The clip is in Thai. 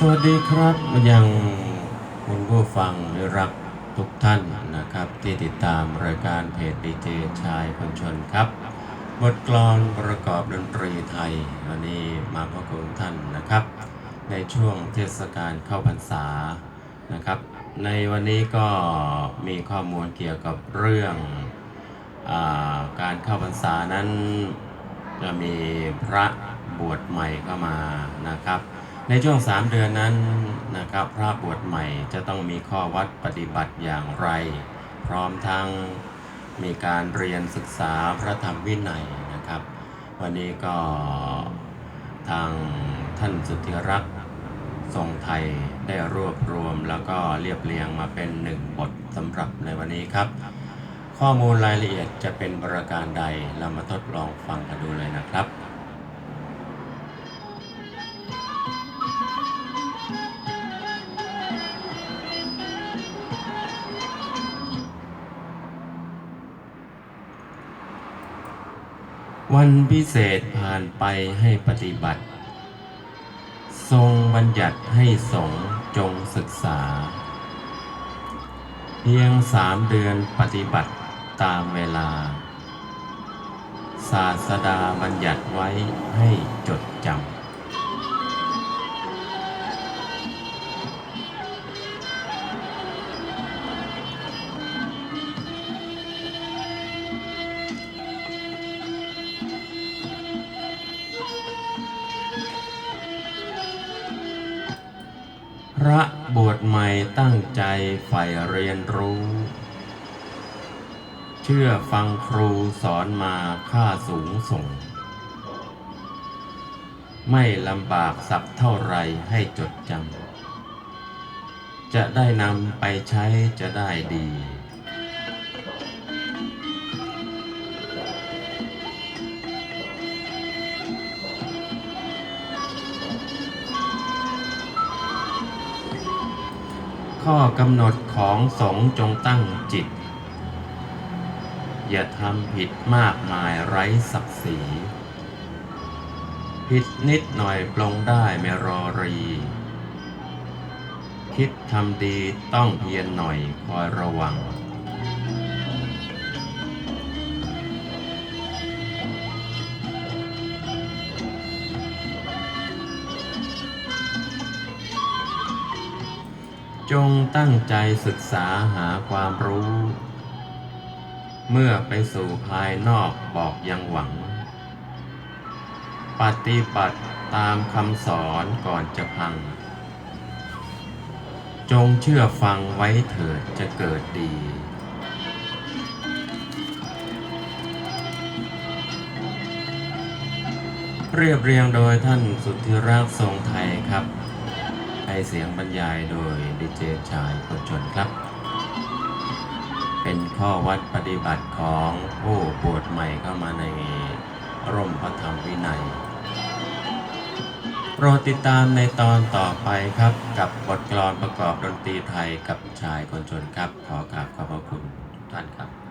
สวัสดีครับยังคุณผู้ฟังที่รักทุกท่านนะครับ ที่ติดตามรายการเพจดีเจชายคนชนครับ บทกลอนประกอบดนตรีไทย วันนี้มาพบกับท่านนะครับ ในช่วงเทศกาลเข้าพรรษานะครับ ในวันนี้ก็มีข้อมูลเกี่ยวกับเรื่องอการเข้าพรรษานั้นจะมีพระบวชใหม่เข้ามานะครับ ในช่วง3เดือนนั้นนะครับพระบวชใหม่จะต้องมีข้อวัดปฏิบัติอย่างไร พร้อมทั้งมีการเรียนศึกษาพระธรรมวินัยนะครับ วันนี้ก็ทางท่านสุทธิรักษ์ทรงไทยได้รวบรวมแล้วก็เรียบเรียงมาเป็นหนึ่งบทสำหรับในวันนี้ครับ ข้อมูลรายละเอียดจะเป็นประการใดเรามาทดลองฟังกันดูเลยนะครับ วันพิเศษผ่านไปให้ปฏิบัติ ทรงบัญญัติให้สงจงศึกษา เพียงสามเดือนปฏิบัติตามเวลา ศาสดาบัญญัติไว้ให้จดจำ พระบวชใหม่ตั้งใจใฝ่เรียนรู้ เชื่อฟังครูสอนมาค่าสูงส่ง ไม่ลำบากสักเท่าไรให้จดจำ จะได้นำไปใช้จะได้ดี ข้อกำหนดของสงฆ์จงตั้งจิต อย่าทำผิดมากมายไร้ศักดิ์ศรีผิดนิดหน่อยปลงได้ไม่รอรี คิดทำดีต้องเพียรหน่อยคอยระวัง จงตั้งใจศึกษาหาความรู้ เมื่อไปสู่ภายนอกบอกยังหวัง ปฏิบัติตามคำสอนก่อนจะพัง จงเชื่อฟังไว้เถิดจะเกิดดีเรียบเรียงโดยท่านสุทธิรักษ์ทรงไทยครับ ให้เสียงบรรยายโดยดีเจชายคนชนครับ เป็นข้อวัดปฏิบัติของผู้บวชใหม่เข้ามาในร่มพระธรรมวินัย โปรดติดตามในตอนต่อไปครับ กับบทกลอนประกอบดนตรีไทยกับชายคนชนครับ ขอกราบขอบพระคุณทุกท่านครับ